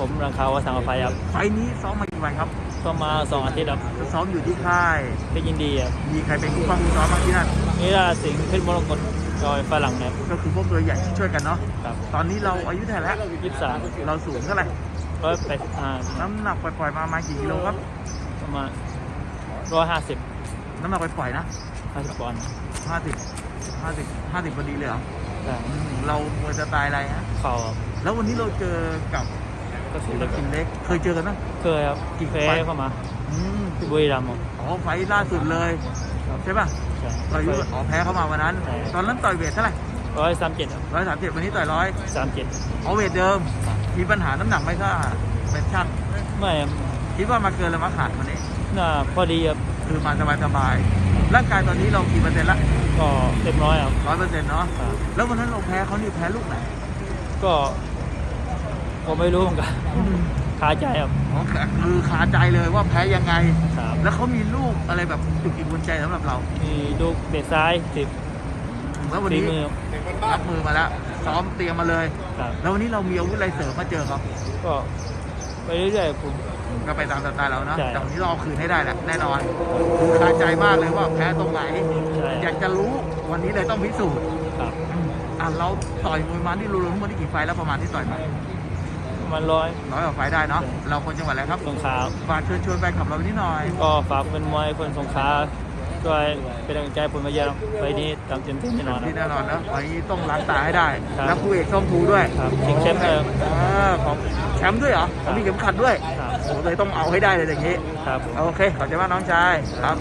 ผมรังคาวสังกภัยครับไฟล์นี้ซ้อมมากี่วันครับก็มาสองอาทิตย์ครับซ้อมอยู่ที่ค่ายเพชรยินดีครับมีใครเป็นผู้ฟังผู้ซ้อมบ้างที่นั่นนี่ล่าสิงห์เพชรมรกตจอยฝรั่งเนี่ยก็คือพวกตัวใหญ่ที่ช่วยกันเนาะครับตอนนี้เราอายุเท่าไหร่แล้วยี่สิบสามเราสูงเท่าไหร่ร้อยแปดห้าน้ำหนักปล่อยๆมาประมาณกี่กิโลครับประมาณร้อยห้าสิบน้ำหนักปล่อยๆนะห้าสิบปอนด์ห้าสิบห้าสิบห้าสิบพอดีเลยเหรอใช่อืมเรามวยสไตล์อะไรฮะเข่าครับแล้ววันนี้เราเจอกับ ก็สิศิบลเล็กปินเล็ก เคยเจอกันไหมเคยครับกี่แพ้ไฟล์ เข้ามาอืมที่บุรีรัมย์ครับ อ๋อไฟล์ล่าสุดเลยครับ ใช่ป่ะใช่ต่อยยุอ๋อแพ้เข้ามาวันนั้นใช่ตอนนั้นต่อยเวทเท่าไหร่ร้อยสามเจ็ดครับร้อยสามสิบวันนี้ต่อยร้อยสามเจ็ดเอาเวทเดิม มีปัญหาน้ำหนักไหมถ้าเป็นช่างไม่ครับคิดว่ามาเกินหรือมาขาดวันนี้ น่าพอดีครับคือมาสบายสบายๆร่างกายตอนนี้เรากี่เปอร์เซ็นต์ละก็เต็มร้อยครับร้อยเปอร์เซ็นต์เนาะ ครับแล้ววันนั้นเราแพ้เขานี่แพ้ลูกไหน ก็ ผมไม่รู้เหมือนกันคาใจครับอ๋อคือคาใจเลยว่าแพ้ยังไง ครับแล้วเขามีลูกอะไรแบบจุกจิกกุนใจสำหรับเรา มีลูกเบะซ้ายสิบแล้ววันฝีนี้มือรับมือมาแล้วซ้อมเตรียมมาเลย ครับแล้ววันนี้เรามีอาวุธอะไรเสริมมาเจอเขาก็ไปเรื่อยๆผม ก็ไปตามสไตล์เราเนาะใช่ แต่วันนี้เราเอาคืนให้ได้แหละแน่นอนคือคาใจมากเลยว่าแพ้ตรงไหน ใช่อยากจะรู้วันนี้เลยต้องพิสูจน์ครับอะเราต่อยมวยมันที่รวมๆทั้งหมดนี่กี่ไฟล์แล้วประมาณที่ต่อยมา ประมันร้อยร้อยกว่าไฟล์ได้เนาะใช่เราคนจังหวัดอะไรครับสงขลาฝากเชิญชวนแฟนคลับเรานิดหน่อย ก็ฝากเป็นมวยคนสงขลาช่วยเป็นกำลังใจผมมาเยอะไปนี้ตามเต็มที่แน่นอนที่นะแน่นอนนะวันนี้ต้องล้างตาให้ได้ครับแล้วคู่เอกต้องทูด้วยครับชิงแชมป์เลยอ่าของแชมป์ด้วยเหรอครับมีเข็มขัดด้วยครับโอ้เลยต้องเอาให้ได้เลยอย่างนี้ ครับ โอเค ขอบใจมากน้องชาย ครับ